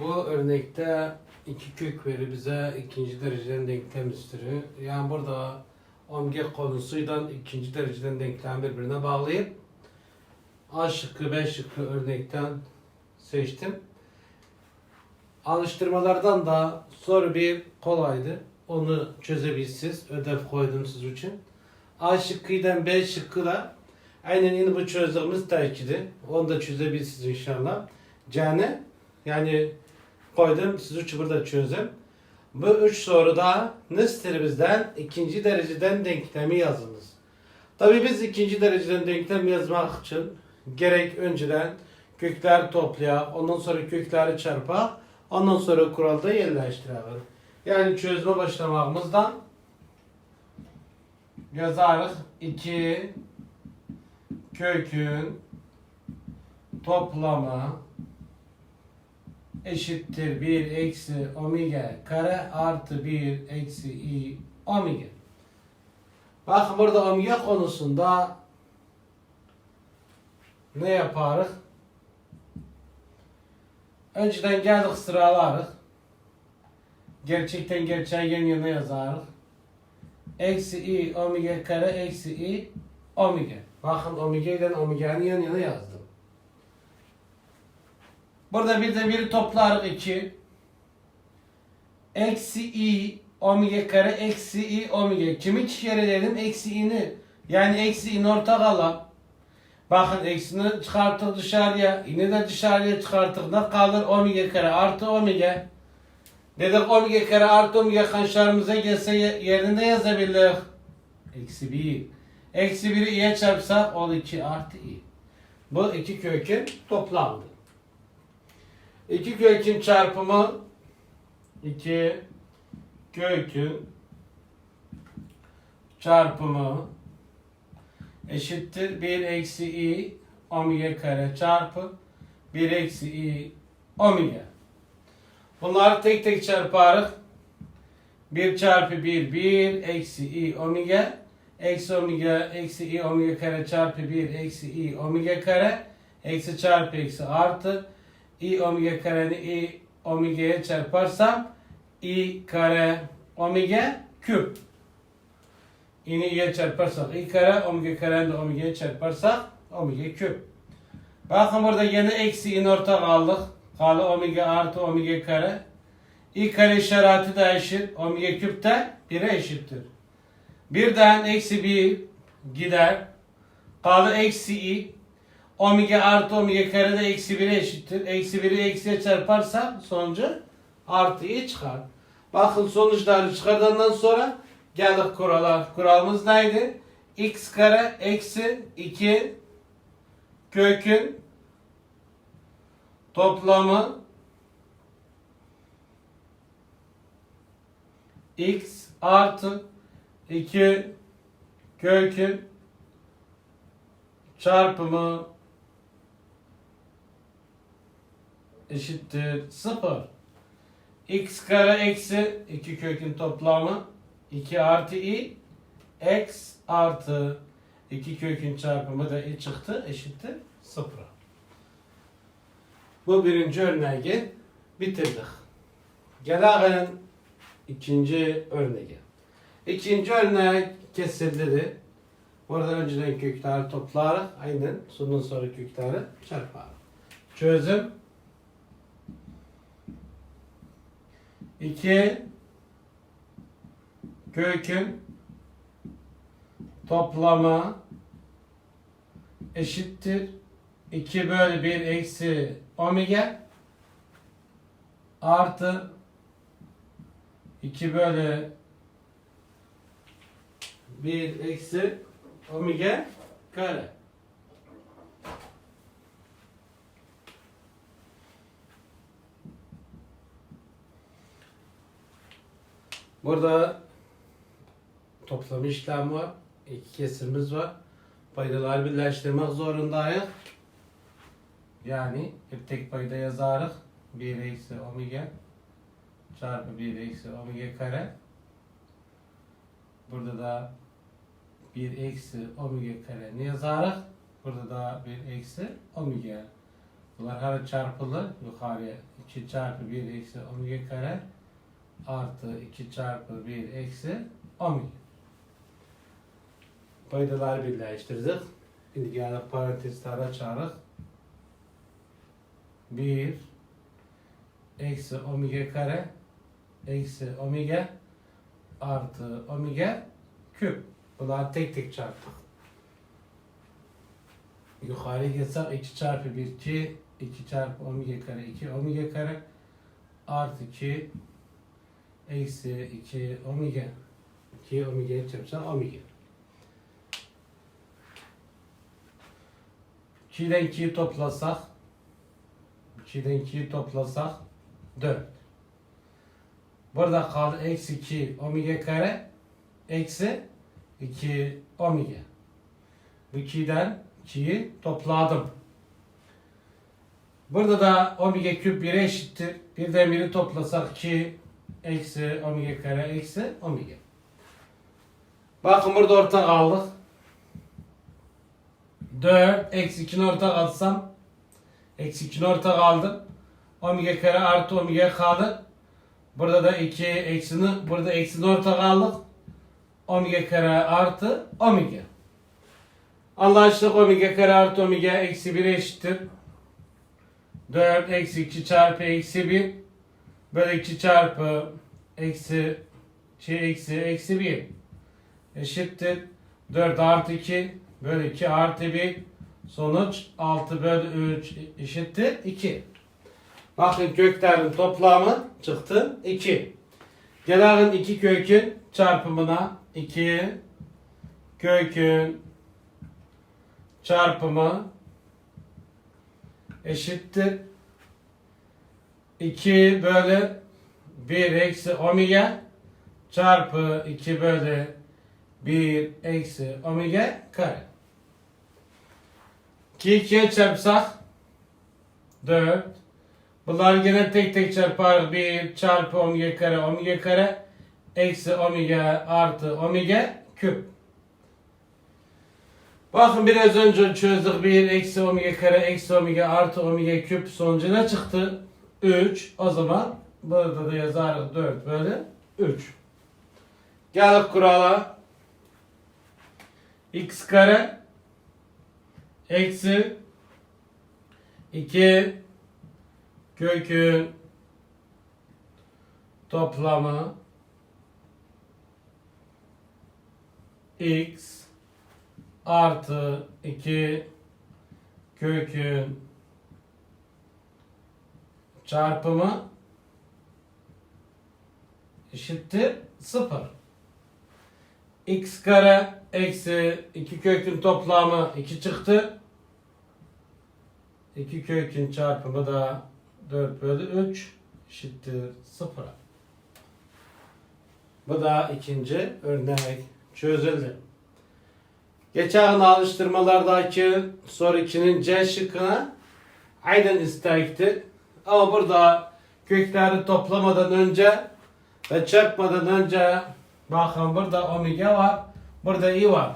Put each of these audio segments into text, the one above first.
Bu örnekte iki kök veri bize ikinci dereceden denklem istiyor. Yani burada omge konusuyla ikinci dereceden denklem birbirine bağlayıp A şıkkı, B şıkkı örnekten seçtim. Alıştırmalardan da soru bir kolaydı. Onu çözebilsiz. Ödev koydum siz için. A şıkkıyla B şıkkı da aynen yine bu çözdüğümüz terkidi. Onu da çözebilirsiniz inşallah. Cane yani koydum. Siz üçü burada çözün. Bu üç soruda nıstırımızdan ikinci dereceden denklemi yazınız. Tabii biz ikinci dereceden denklem yazmak için gerek önceden kökler toplaya, ondan sonra kökleri çarpa, ondan sonra kuralda yerleştirelim. Yani çözme başlamamızdan yazarız 2 kökün toplamı eşittir 1 eksi omega kare artı 1 eksi i omega. Bakın burada omega konusunda ne yaparız? Önceden geldik sıralarız. Gerçekten gerçeği yan yana yazarız. Eksi i omega kare eksi i omega. Bakın omega ile omega'nın yan yana yazdım. Burada bir de biri toplar 2. Eksi i omega kare eksi i omega. Kimi iki kere dedim? Eksi i'ni. Yani eksi i'ni ortak alalım. Bakın eksini çıkarttık dışarıya. İni de dışarıya çıkarttık. Ne kalır? Omega kare artı omega. Dedik omega kare artı omega kanşarımıza gelse ye- yerine yazabilir. Eksi 1. Eksi 1'i i'ye çarpsak ol 2 artı i. Bu iki kökün toplamı. İki kökün çarpımı 2 kökün çarpımı eşittir 1 eksi i omega kare çarpı 1 eksi i omega. Bunları tek tek çarparız. 1 çarpı 1 1 eksi i omega eksi omega eksi i omega kare çarpı 1 eksi i omega kare eksi çarpı eksi artı i omega kareni i omega'ya çarparsam i kare omega küp. İni i'ye çarparsak i kare, omega kareni de omega'ya çarparsak omega küp. Bakın burada yine eksi in ortak aldık. Kalı omega artı omega kare. i kare işareti de eşit. Omega küp de 1'e eşittir. Birden eksi 1 gider. Kalı eksi i. Omega artı omega kare de eksi 1'e eşittir. Eksi 1'i eksiye çarparsa sonucu artıyı çıkar. Bakın sonuçları çıkardığından sonra geldik kurala. Kuralımız neydi? x kare eksi 2 kökün toplamı x artı 2 kökün çarpımı eşittir 0. x kare eksi 2 kökün toplamı 2 artı i x artı 2 kökün çarpımı da i çıktı eşittir 0. Bu birinci örneği bitirdik. Gelelim ikinci örneğe. İkinci örnek kesildi. Burada önceden kökleri toplar, aynen sondan sonra kökleri çarpar. Çözüm 2 kökün toplamı eşittir 2 bölü 1 eksi omega artı 2 bölü 1 eksi omega kare. Burada toplam işlem var. İki kesirimiz var. Paydaları birleştirmek zorundayız. Yani hep tek payda yazarız. 1 eksi omega çarpı 1 eksi omega kare. Burada da 1 eksi omega kare ne yazarız? Burada da 1 eksi omega. Bunlar her çarpılı yukarıya 2 çarpı 1 eksi omega kare artı 2 çarpı 1 eksi omega. Paydaları birleştirdik. Şimdi gelip parantezleri açarız. 1 eksi omega kare eksi omega artı omega küp. Bunları tek tek çarptık. Yukarı geçsek 2 çarpı 1 2 2 çarpı omega kare 2 omega kare artı 2 eksi 2 omega 2 omega'yı çarpsak omega 2'den 2'yi toplasak 2'den 2'yi toplasak 4 Burada kaldı eksi 2 omega kare eksi 2 omega. Bu 2'den 2'yi topladım. Burada da omega küp 1'e eşittir. Birden biri toplasak 2 eksi omega kare eksi omega. Bakın burada ortak aldık. 4 eksi 2'ni ortak alsam eksi 2'ni ortak aldım. Omega kare artı omega kalır. Burada da 2 eksini burada eksini ortak aldık. Omega kare artı omega. Anlaştık omega kare artı omega eksi 1 eşittir. 4 eksi 2 çarpı eksi 1 2 çarpı eksi şey eksi eksi 1 eşittir. 4 artı 2 bölü 2 artı 1 sonuç 6 bölü 3 eşittir 2. Bakın köklerin toplamı çıktı 2. Gelelim iki kökün çarpımına 2 kökün çarpımı eşittir 2 bölü 1 eksi omega çarpı 2 bölü 1 eksi omega kare. 2 2'ye çarpsak 4 Bunlar yine tek tek çarpar 1 çarpı omega kare omega kare eksi omega artı omega küp. Bakın biraz önce çözdük 1 eksi omega kare eksi omega artı omega küp sonucu ne çıktı? 3. O zaman burada da yazarız 4 bölü 3. Geldik kurala. x kare eksi 2 kökün toplamı x artı 2 kökün çarpımı eşittir 0. x kare eksi 2 kökün toplamı 2 çıktı. 2 kökün çarpımı da 4 bölü 3 eşittir 0. Bu da ikinci örnek çözüldü. Geçen alıştırmalardaki soru 2'nin C şıkkına aynen istektir. Ama burada kökleri toplamadan önce ve çarpmadan önce bakın burada omega var. Burada i var.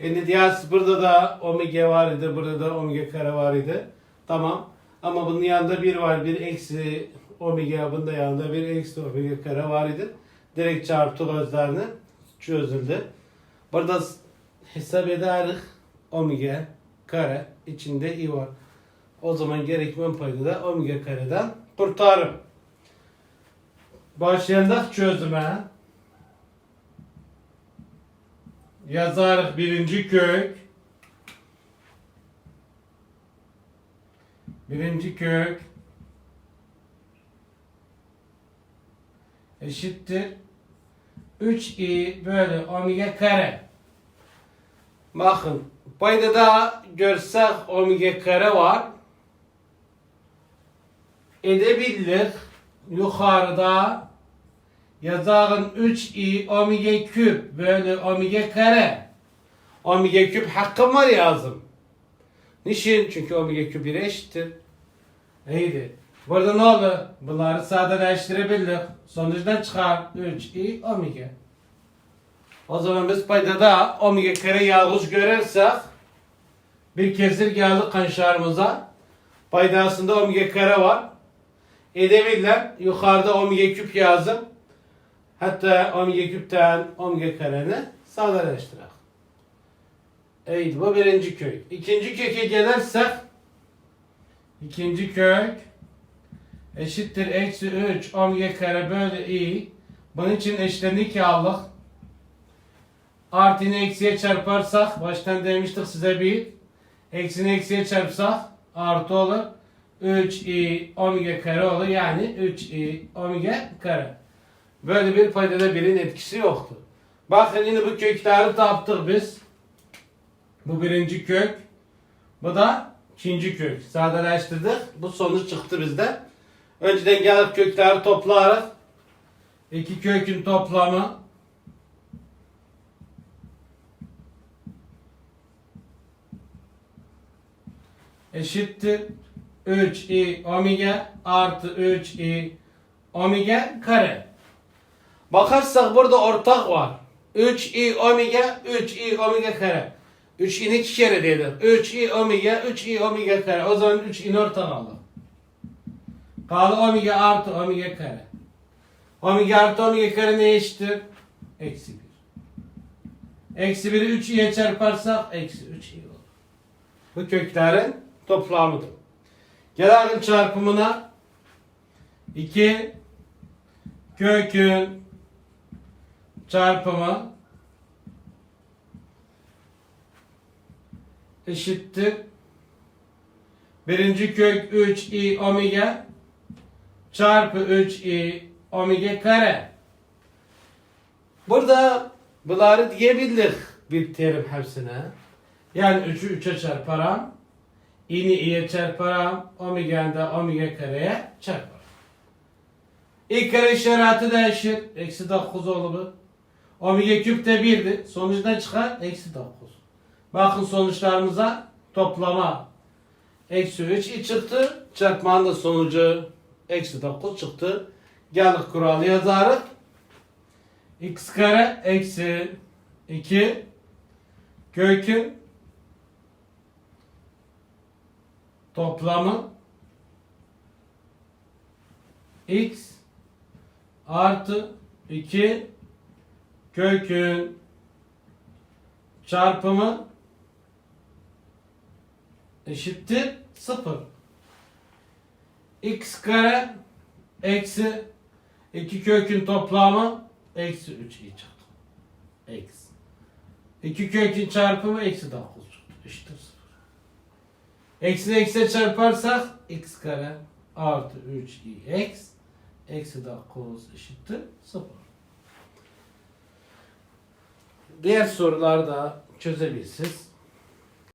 Şimdi diyas burada da omega var idi. Burada da omega kare var idi. Tamam. Ama bunun yanında bir var. Bir eksi omega. Bunda yanında bir eksi omega kare var idi. Direkt çarptı gözlerini. Çözüldü. Burada hesap ederiz. Omega kare. içinde i var. O zaman gerekmen payını da omega kareden kurtarırım. Başlayandak çözüme. Yazarız birinci kök. Birinci kök eşittir 3i bölü omega kare. Bakın payda da görsek omega kare var. Edebilir yukarıda yazarın 3i omega küp bölü omega kare. Omega küp hakkım var yazım. Niçin? Çünkü omega küp 1'e eşittir. İyiydi. Burada ne oldu? Bunları sadeleştirebildik. Sonuçtan çıkar 3i omega. O zaman biz paydada omega kare yalnız görürsek bir kesir geldi kanşarımıza. Paydasında omega kare var. Edebilirler. Yukarıda omega küp yazdım. Hatta omega küpten omega kareni sadeleştirelim. Evet bu birinci kök. İkinci köke gelirsek ikinci kök eşittir eksi 3 omega kare bölü i. Bunun için eşlerini iki aldık. Artıni eksiye çarparsak baştan demiştik size bir. Eksini eksiye çarpsak artı olur. 3i omega kare olur. Yani 3i omega kare. Böyle bir paydada birin etkisi yoktu. Bakın yine bu kökleri taptık biz. Bu birinci kök. Bu da ikinci kök. Sadeleştirdik. Bu sonuç çıktı bizde. Önceden gelip kökleri toplayarak iki kökün toplamı eşittir 3i omega artı 3i omega kare. Bakarsak burada ortak var. 3i omega 3i omega kare. 3i'ni iki kere dedik. 3i omega 3i omega kare. O zaman 3i'ni ortak aldım. Kaldı omega artı omega kare. Omega artı omega kare ne eşittir? Eksi 1. Eksi 1'i 3i'ye çarparsak eksi 3i olur. Bu köklerin toplamıdır. Gelelim çarpımına. 2 kökün çarpımı eşittir. Birinci kök 3i omega çarpı 3i omega kare. Burada bunları diyebildik bir terim hepsine. Yani 3'ü 3'e çarparam. İni i'ye çarparam. Omega'nı da omega kareye çarparam. İlk kare işareti değişir. Eksi 9 olur. Omega küp de 1'di. Sonuçta çıkar. Eksi 9. Bakın sonuçlarımıza toplama. Eksi 3 i çıktı. Çarpmanın da sonucu eksi 9 çıktı. Geldik kuralı yazarız. x kare eksi 2 kökün toplamı x artı 2 kökün çarpımı eşittir 0. x kare eksi 2 kökün toplamı eksi 3 çıktı. Eksi. 2 kökün çarpımı eksi 9 çıktı. Eşittir 0. Eksi eksiye çarparsak x kare artı 3x eksi 9 eşittir 0. Diğer soruları da çözebilirsiniz.